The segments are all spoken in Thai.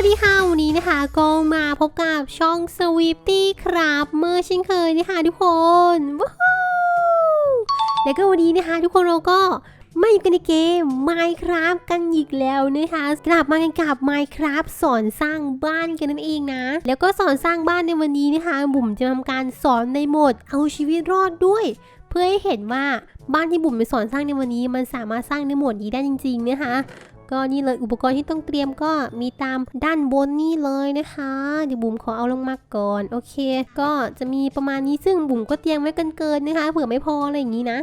วัสดีค่ะ วันนี้นะคะก็มาพบกับช่อง s w e e p t y ครับเมื่อเช่นเคยนะคะทุกคนว้าวแล้วก็วันนี้นะคะทุกคนเราก็มาอยู่กันในเกม Minecraft กันอีกแล้วนะคะกลับมากันกับ Minecraft สอนสร้างบ้านกันนั่นเองนะ แล้วก็สอนสร้างบ้านในวันนี้นะคะ บุ๋มจะทำการสอนในโหมดเอาชีวิตรอดด้วย เพื่อให้เห็นว่าบ้านที่บุ๋มไปสอนสร้างในวันนี้ มันสามารถสร้างในโหมดนี้ได้จริง ๆ นะคะ ก็นี่เลยอุปกรณ์ที่ต้องเตรียมก็มีตามด้านบนนี่เลยนะคะ เดี๋ยวบุ๋มขอเอาลงมาก่อนโอเค ก็จะมีประมาณนี้ซึ่งบุ๋มก็เตรียมไว้กันเกินนะคะ เผื่อไม่พออะไรอย่างนี้นะ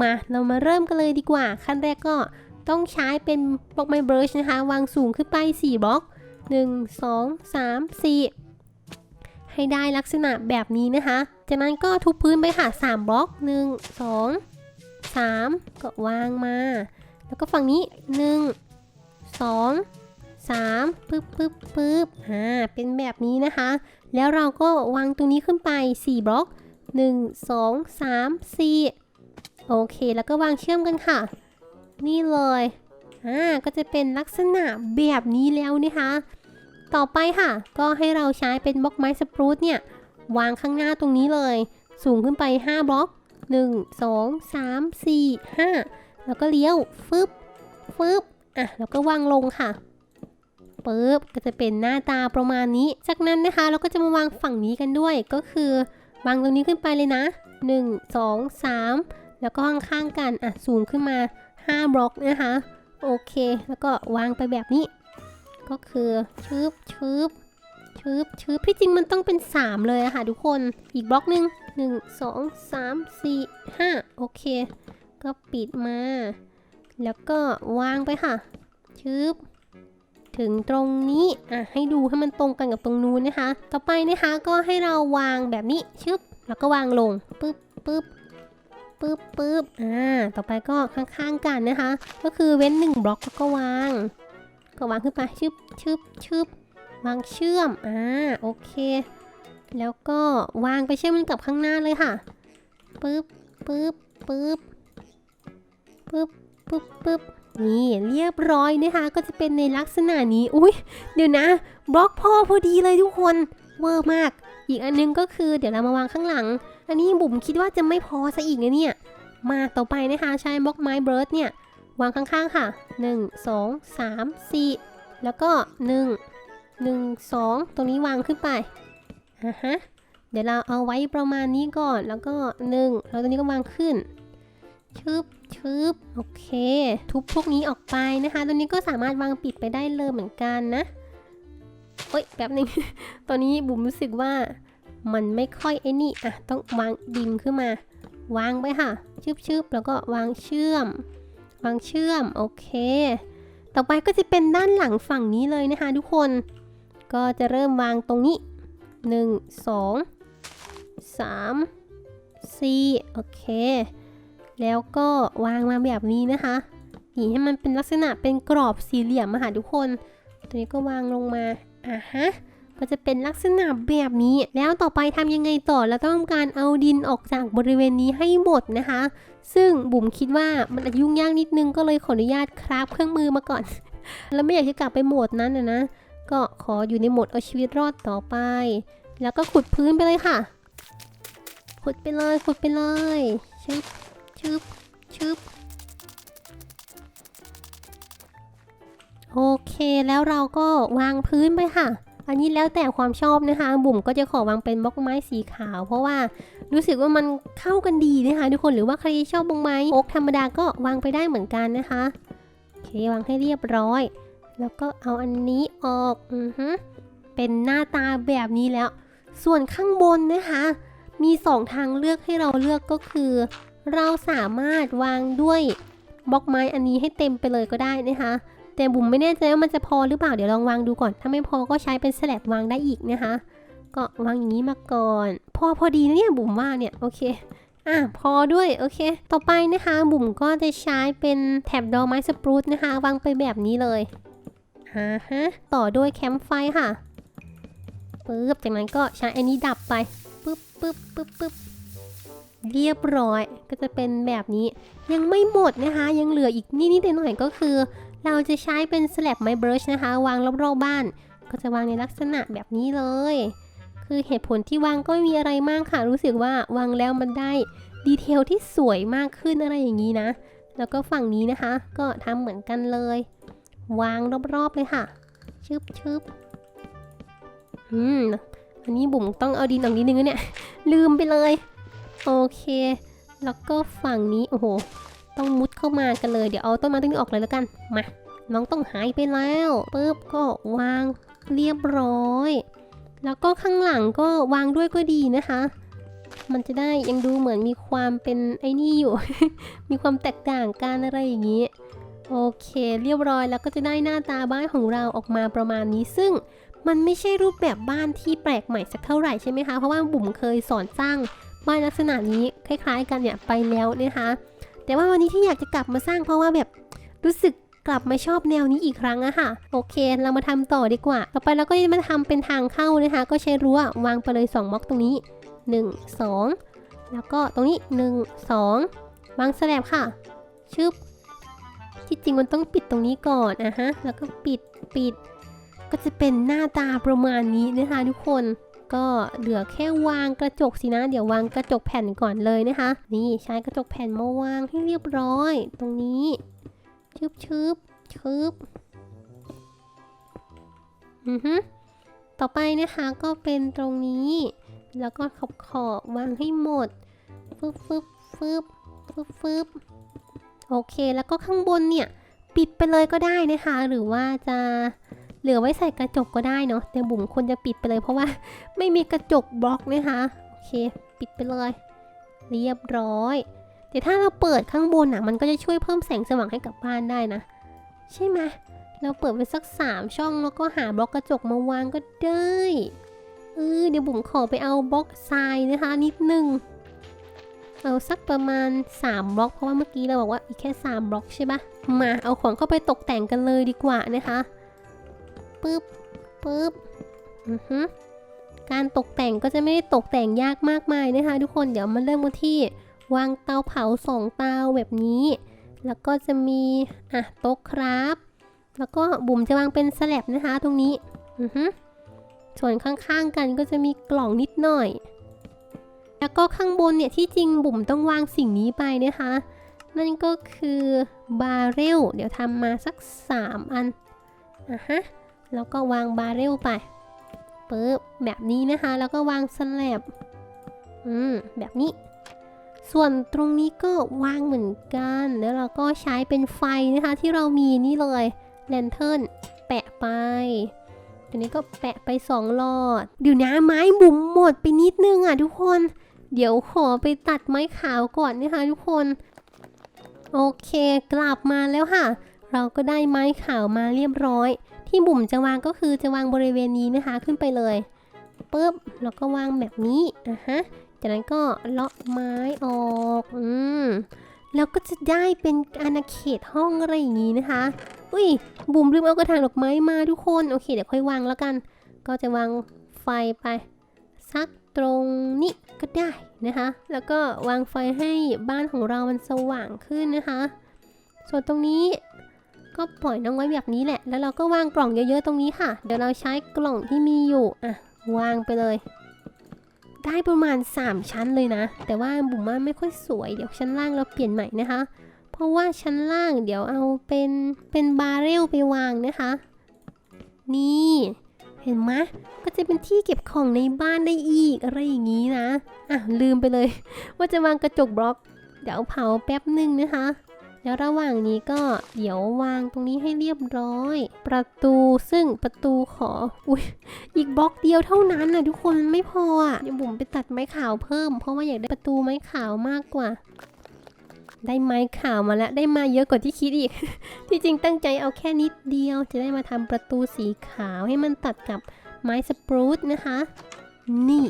มาเรามาเริ่มกันเลยดีกว่า ขั้นแรกก็ต้องใช้เป็นบล็อกไม้เบรชนะคะ วางสูงขึ้นไป 4 บล็อก 1 2 3 4ให้ได้ลักษณะแบบนี้นะคะ จากนั้นก็ทุบพื้นไปค่ะ 3 บล็อก 1 2 3 ก็วางมา แล้วก็ฝั่งนี้ 1 สองสามปึ๊บปึ๊บปึ๊บอ่าเป็นแบบนี้นะคะ แล้วเราก็วางตรงนี้ขึ้นไป 4 บล็อก 1 2 3 4 โอเคแล้วก็วางเชื่อมกันค่ะ นี่เลยอ่าก็จะเป็นลักษณะแบบนี้แล้วนะคะต่อไปค่ะ ก็ให้เราใช้เป็นบล็อกไม้สปรูตเนี่ย วางข้างหน้าตรงนี้เลย สูงขึ้นไป 5 บล็อก 1 2 3 4 5 แล้วก็เลี้ยว ฟึบ ฟึบ อะแล้วก็วางลงค่ะปึ๊บก็จะเป็นหน้าตาประมาณนี้ จากนั้นนะคะเราก็จะมาวางฝั่งนี้กันด้วย ก็คือวางตรงนี้ขึ้นไปเลยนะ 1 2 3 แล้วก็ข้างๆกันอะสูงขึ้นมา 5 บล็อกนะคะโอเค แล้วก็วางไปแบบนี้ ก็คือชืบชืบชืบชืบที่จริงมันต้องเป็น 3 เลยอะค่ะทุกคนอีกบล็อกหนึ่ง1 2 3 4 5โอเค ก็ปิดมา แล้วก็วางไปค่ะ ชึบ ถึงตรงนี้ อะ ให้ดูให้มันตรงกันกับตรงนู้นนะคะ ต่อไปนะคะก็ให้เราวางแบบนี้ ชึบ แล้วก็วางลง ปึ๊บปึ๊บปึ๊บปึ๊บอ่า ต่อไปก็ข้างๆกันนะคะ ก็คือเว้นหนึ่งบล็อกแล้วก็วาง ก็วางขึ้นไป ชึบชึบชึบวางเชื่อม อ่า โอเค แล้วก็วางไปเชื่อมกับข้างหน้าเลยค่ะปึ๊บปึ๊บปึ๊บปึ๊บ ปึ๊บปึ๊บนี่เรียบร้อยนะคะ ก็จะเป็นในลักษณะนี้ อุ้ยเดี๋ยวนะบล็อกพ่อพอดีเลยทุกคนเวอร์มาก อีกอันนึงก็คือเดี๋ยวเรามาวางข้างหลัง อันนี้บุ๋มคิดว่าจะไม่พอซะอีกนะเนี่ย มาต่อไปนะคะใช้บล็อกไม้เบิร์ดเนี่ย วางข้างๆค่ะ 1 2 3 4 แล้วก็ 1 1 2 ตรงนี้วางขึ้นไปอะฮะเดี๋ยวเราเอาไว้ประมาณนี้ก่อนแล้วก็ 1 แล้วตรงนี้ก็วางขึ้น ชึบชึบโอเค ทุบพวกนี้ออกไปนะคะ ตัวนี้ก็สามารถวางปิดไปได้เลยเหมือนกันนะโอ๊ยแป๊บหนึงตอนนี้บุ๋มรู้สึกว่ามันไม่ค่อยไอ้นี่อะต้องวางดินขึ้นมา วางไปค่ะชึบชึบแล้วก็วางเชื่อม วางเชื่อมโอเค ต่อไปก็จะเป็นด้านหลังฝั่งนี้เลยนะคะ ทุกคน ก็จะเริ่มวางตรงนี้ 1 2 3 4โอเค แล้วก็วางมาแบบนี้นะคะนี่ให้มันเป็นลักษณะเป็นกรอบสี่เหลี่ยมมาหาทุกคน ตัวนี้ก็วางลงมาอะฮะก็จะเป็นลักษณะแบบนี้ แล้วต่อไปทำยังไงต่อเราต้องการเอาดินออกจากบริเวณนี้ให้หมดนะคะ ซึ่งบุ๋มคิดว่ามันอาจจะยุ่งยากนิดนึงก็เลยขออนุญาตคราฟเครื่องมือมาก่อน แล้วไม่อยากจะกลับไปโหมดนั้นนะนะ ก็ขออยู่ในโหมดเอาชีวิตรอดต่อไป แล้วก็ขุดพื้นไปเลยค่ะ ขุดไปเลยขุดไปเลยชึบ ชึบชึบโอเคแล้วเราก็วางพื้นไปค่ะ อันนี้แล้วแต่ความชอบนะคะ บุ๋มก็จะขอวางเป็นบล็อกไม้สีขาว เพราะว่ารู้สึกว่ามันเข้ากันดีนะคะทุกคนหรือว่าใครชอบบล็อกไม้โอ๊กธรรมดาก็วางไปได้เหมือนกันนะคะโอเควางให้เรียบร้อย แล้วก็เอาอันนี้ออกอือฮึเป็นหน้าตาแบบนี้แล้ว ส่วนข้างบนนะคะ มีสองทางเลือกให้เราเลือกก็คือ เราสามารถวางด้วยบล็อกไม้อันนี้ให้เต็มไปเลยก็ได้นะคะ แต่บุ๋มไม่แน่ใจว่ามันจะพอหรือเปล่าเดี๋ยวลองวางดูก่อน ถ้าไม่พอก็ใช้เป็นสแลบวางได้อีกนะคะ ก็วางอย่างนี้มาก่อน พอพอดีนะเนี่ยบุ๋มว่าเนี่ยโอเคอะพอด้วยโอเค ต่อไปนะคะ บุ๋มก็จะใช้เป็นแถบดอกไม้สปรูตนะคะ วางไปแบบนี้เลยฮะฮะต่อด้วยแคมป์ไฟค่ะปึ๊บจากนั้นก็ใช้อันนี้ดับไปปึ๊บปึ๊บปึ๊บปึ๊บ เรียบร้อยก็จะเป็นแบบนี้ยังไม่หมดนะคะ ยังเหลืออีกนิดๆหน่อยๆก็คือ เราจะใช้เป็นสแลบไม้เบรชนะคะ วางรอบๆบ้าน ก็จะวางในลักษณะแบบนี้เลย คือเหตุผลที่วางก็ไม่มีอะไรมากค่ะ รู้สึกว่าวางแล้วมันได้ดีเทลที่สวยมากขึ้นอะไรอย่างนี้นะ แล้วก็ฝั่งนี้นะคะ ก็ทำเหมือนกันเลย วางรอบๆเลยค่ะชึบชึบอืมอันนี้บุ๋มต้องเอาดินออกนิดนึงเนี่ย ลืมไปเลย โอเค แล้วก็ฝั่งนี้ โอ้โห ต้องมุดเข้ามากันเลย เดี๋ยวเอาต้นไม้ต้นนี้ออกเลยแล้วกัน มา น้องต้องหายไปแล้วปุ๊บก็วางเรียบร้อย แล้วก็ข้างหลังก็วางด้วยก็ดีนะคะ มันจะได้ยังดูเหมือนมีความเป็นไอ้นี่อยู่ มีความแตกต่างกันอะไรอย่างนี้ โอเค เรียบร้อยแล้วก็จะได้หน้าตาบ้านของเราออกมาประมาณนี้ ซึ่งมันไม่ใช่รูปแบบบ้านที่แปลกใหม่สักเท่าไหร่ใช่ไหมคะ เพราะว่าบุ๋มเคยสอนสร้าง บ้านลักษณะนี้คล้าย ๆ กันเนี่ยไปแล้วนะคะแต่ว่าวันนี้ที่อยากจะกลับมาสร้างเพราะว่าแบบรู้สึกกลับมาชอบแนวนี้อีกครั้งอะค่ะ โอเค เรามาทำต่อดีกว่า ต่อไปเราก็จะมาทำเป็นทางเข้านะคะ ก็ใช้รั้ววางไปเลย2บล็อกตรงนี้ 1 2 แล้วก็ตรงนี้ 1 2 วางแสลบค่ะ ชึบ ที่จริงมันต้องปิดตรงนี้ก่อนอะฮะ แล้วก็ปิดปิด ก็จะเป็นหน้าตาประมาณนี้นะคะทุกคน ก็เหลือแค่วางกระจกสินะ เดี๋ยววางกระจกแผ่นก่อนเลยนะคะ นี่ใช้กระจกแผ่นมาวางให้เรียบร้อย ตรงนี้ชึบชึบชึบอือฮึต่อไปนะคะก็เป็นตรงนี้ แล้วก็ขอบขอบวางให้หมดฟึบฟึบฟึบฟึบฟึบโอเคแล้วก็ข้างบนเนี่ย ปิดไปเลยก็ได้นะคะ หรือว่าจะ เหลือไว้ใส่กระจกก็ได้เนาะแต่บุ๋มควรจะปิดไปเลยเพราะว่าไม่มีกระจกบล็อกนะคะโอเค ปิดไปเลย เรียบร้อย แต่ถ้าเราเปิดข้างบนอะมันก็จะช่วยเพิ่มแสงสว่างให้กับบ้านได้นะ ใช่ไหมเราเปิดไปสักสามช่องแล้วก็หาบล็อกกระจกมาวางก็ได้เออเดี๋ยวบุ๋มขอไปเอาบล็อกทรายนะคะนิดนึงเอาสักประมาณ 3 บล็อกเพราะว่าเมื่อกี้เราบอกว่าอีกแค่ 3 บล็อกใช่ปะมาเอาของเข้าไปตกแต่งกันเลยดีกว่านะคะ ปึ๊บปึ๊บอือฮึการตกแต่งก็จะไม่ได้ตกแต่งยากมากมายนะคะ ทุกคนเดี๋ยวมาเริ่มกันที่ วางเตาเผาสองเตาแบบนี้ แล้วก็จะมีอะโต๊ะครับ แล้วก็บุ๋มจะวางเป็นสแลบนะคะตรงนี้อือฮึส่วนข้างๆกันก็จะมีกล่องนิดหน่อย แล้วก็ข้างบนเนี่ยที่จริงบุ๋มต้องวางสิ่งนี้ไปนะคะ นั่นก็คือบาร์เรลเดี๋ยวทำมาสัก 3 อันอะฮะ แล้วก็วางบาเรลไปปึ๊บแบบนี้นะคะ แล้วก็วางสแลบอืมแบบนี้ ส่วนตรงนี้ก็วางเหมือนกัน แล้วเราก็ใช้เป็นไฟนะคะ ที่เรามีนี่เลยแลนเทิร์นแปะไปตัวนี้ก็แปะไปสองหลอดเดี๋ยวนะไม้บุ๋มหมดไปนิดนึงอะทุกคน เดี๋ยวขอไปตัดไม้ขาวก่อนนะคะทุกคน โอเคกลับมาแล้วค่ะ เราก็ได้ไม้ขาวมาเรียบร้อย ที่บุ๋มจะวางก็คือจะวางบริเวณนี้นะคะขึ้นไปเลยปุ๊บแล้วก็วางแบบนี้อะฮะจากนั้นก็เลาะไม้ออกอืมแล้วก็จะได้เป็นอาณาเขตห้องอะไรอย่างนี้นะคะ อุ้ยบุ๋มลืมเอากระถางดอกไม้มาทุกคน โอเคเดี๋ยวค่อยวางแล้วกัน ก็จะวางไฟไปสักตรงนี้ก็ได้นะคะ แล้วก็วางไฟให้บ้านของเรามันสว่างขึ้นนะคะ ส่วนตรงนี้ ก็ปล่อยน้องไว้แบบนี้แหละ แล้วเราก็วางกล่องเยอะๆตรงนี้ค่ะ เดี๋ยวเราใช้กล่องที่มีอยู่อะวางไปเลย ได้ประมาณ 3 ชั้นเลยนะ แต่ว่าบุ๋มว่าไม่ค่อยสวย เดี๋ยวชั้นล่างเราเปลี่ยนใหม่นะคะ เพราะว่าชั้นล่างเดี๋ยวเอาเป็นเป็นบาร์เรลไปวางนะคะ นี่เห็นไหมก็จะเป็นที่เก็บของในบ้านได้อีกอะไรอย่างนี้นะ อะลืมไปเลย ว่าจะวางกระจกบล็อก เดี๋ยวเผาแป๊บหนึ่งนะคะ แล้วระหว่างนี้ก็เดี๋ยววางตรงนี้ให้เรียบร้อย ประตูซึ่งประตูขอ อุ้ยอีกบล็อกเดียวเท่านั้นนะทุกคนมันไม่พออะเดี๋ยวบุ๋มไปตัดไม้ขาวเพิ่ม เพราะว่าอยากได้ประตูไม้ขาวมากกว่า ได้ไม้ขาวมาแล้วได้มาเยอะกว่าที่คิดอีก ที่จริงตั้งใจเอาแค่นิดเดียว จะได้มาทำประตูสีขาวให้มันตัดกับไม้สปรูตนะคะ นี่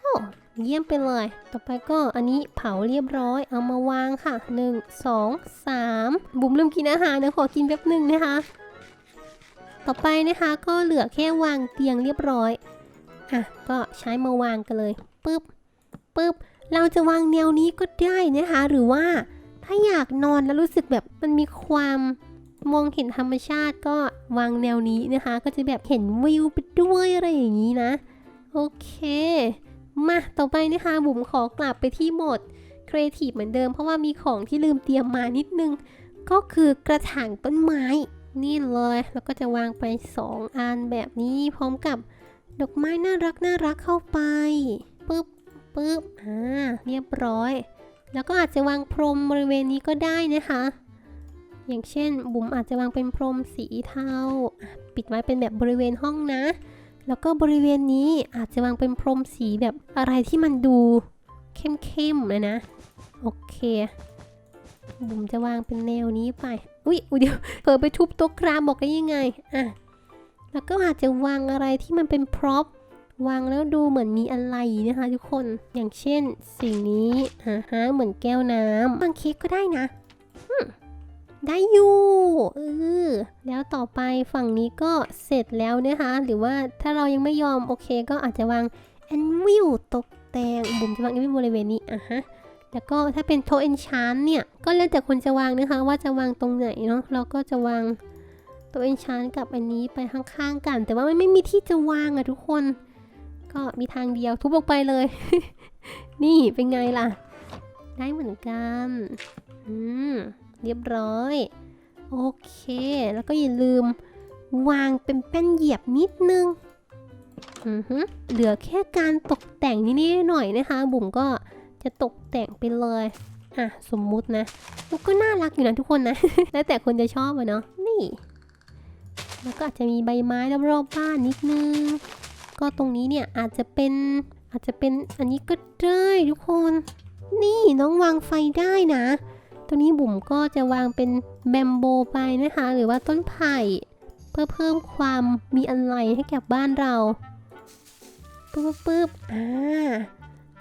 โอ้ เยี่ยมไปเลย ต่อไปก็อันนี้เผาเรียบร้อย เอามาวางค่ะ 1 2 3 บุ๋มลืมกินอาหารนะขอกินแป๊บหนึ่งนะคะ ต่อไปนะคะก็เหลือแค่วางเตียงเรียบร้อย อะ ก็ใช้มาวางกันเลยปึ๊บปึ๊บเราจะวางแนวนี้ก็ได้นะคะ หรือว่าถ้าอยากนอนแล้วรู้สึกแบบมันมีความมองเห็นธรรมชาติก็วางแนวนี้นะคะ ก็จะแบบเห็นวิวไปด้วยอะไรอย่างนี้นะ โอเค มาต่อไปนะคะบุ๋มขอกลับไปที่โหมดครีเอทีฟเหมือนเดิมเพราะว่ามีของที่ลืมเตรียมมานิดนึง ก็คือกระถางต้นไม้ นี่เลย แล้วก็จะวางไป 2 อันแบบนี้พร้อมกับดอกไม้น่ารักน่ารักเข้าไปปึ๊บปึ๊บอ่าเรียบร้อย แล้วก็อาจจะวางพรมบริเวณนี้ก็ได้นะคะ อย่างเช่นบุ๋มอาจจะวางเป็นพรมสีเทาปิดไว้เป็นแบบบริเวณห้องนะ แล้วก็บริเวณนี้อาจจะวางเป็นพรมสีแบบอะไรที่มันดูเข้มๆเลยนะ โอเคบุ๋มจะวางเป็นแนวนี้ไป อุ๊ยเดี๋ยวเผลอไปทุบโต๊ะครามบอกได้ยังไง อะ แล้วก็อาจจะวางอะไรที่มันเป็นพร็อพวางแล้วดูเหมือนมีอะไรนะคะทุกคน อย่างเช่นสิ่งนี้อ่าฮะเหมือนแก้วน้ำวางเค้กก็ได้นะ ได้อยู่เออแล้วต่อไปฝั่งนี้ก็เสร็จแล้วนะคะ หรือว่าถ้าเรายังไม่ยอมโอเคก็อาจจะวางแอนวิลตกแต่งบุ๋มจะวางแอนวิลบริเวณนี้อะฮะแล้วก็ถ้าเป็นโทเอนชานเนี่ย ก็แล้วแต่คนจะวางนะคะ ว่าจะวางตรงไหนเนาะเราก็จะวางตัวเอนชานกับอันนี้ไปข้างๆกัน แต่ว่ามันไม่มีที่จะวางอะทุกคน ก็มีทางเดียวทุบออกไปเลย นี่เป็นไงล่ะ ได้เหมือนกัน อืม เรียบร้อย โอเค แล้วก็อย่าลืมวางเป็นแป้นเหยียบนิดนึงอือฮึเหลือแค่การตกแต่งนิดๆหน่อยนะคะ บุ๋มก็จะตกแต่งไปเลย อะ สมมุตินะ มันก็น่ารักอยู่นะทุกคนนะ แล้วแต่คนจะชอบอะเนาะ นี่ แล้วก็อาจจะมีใบไม้รอบๆบ้านนิดนึง ก็ตรงนี้เนี่ยอาจจะเป็นอาจจะเป็นอันนี้ก็ได้ทุกคน นี่น้องวางไฟได้นะ ตรงนี้บุ๋มก็จะวางเป็นแบมโบไปนะคะ หรือว่าต้นไผ่ เพื่อเพิ่มความมีอะไรให้แก่บ้านเราปึ๊บปึ๊บอ่า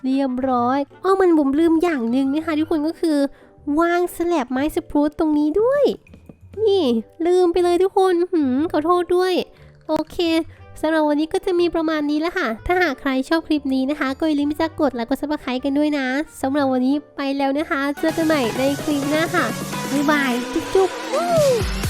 เรียบร้อยอ้อมันบุ๋มลืมอย่างหนึ่งนะคะทุกคนก็คือ วางสแลบไม้สปรูตตรงนี้ด้วย นี่ลืมไปเลยทุกคนหืมขอโทษด้วย โอเค สำหรับวันนี้ก็จะมีประมาณนี้แล้วค่ะ ถ้าหากใครชอบคลิปนี้นะคะ ก็อย่าลืมที่จะกดไลค์กดซับสไครต์กันด้วยนะสำหรับวันนี้ไปแล้วนะคะ เจอกันใหม่ในคลิปหน้าค่ะบ๊ายบาย จุ๊บๆ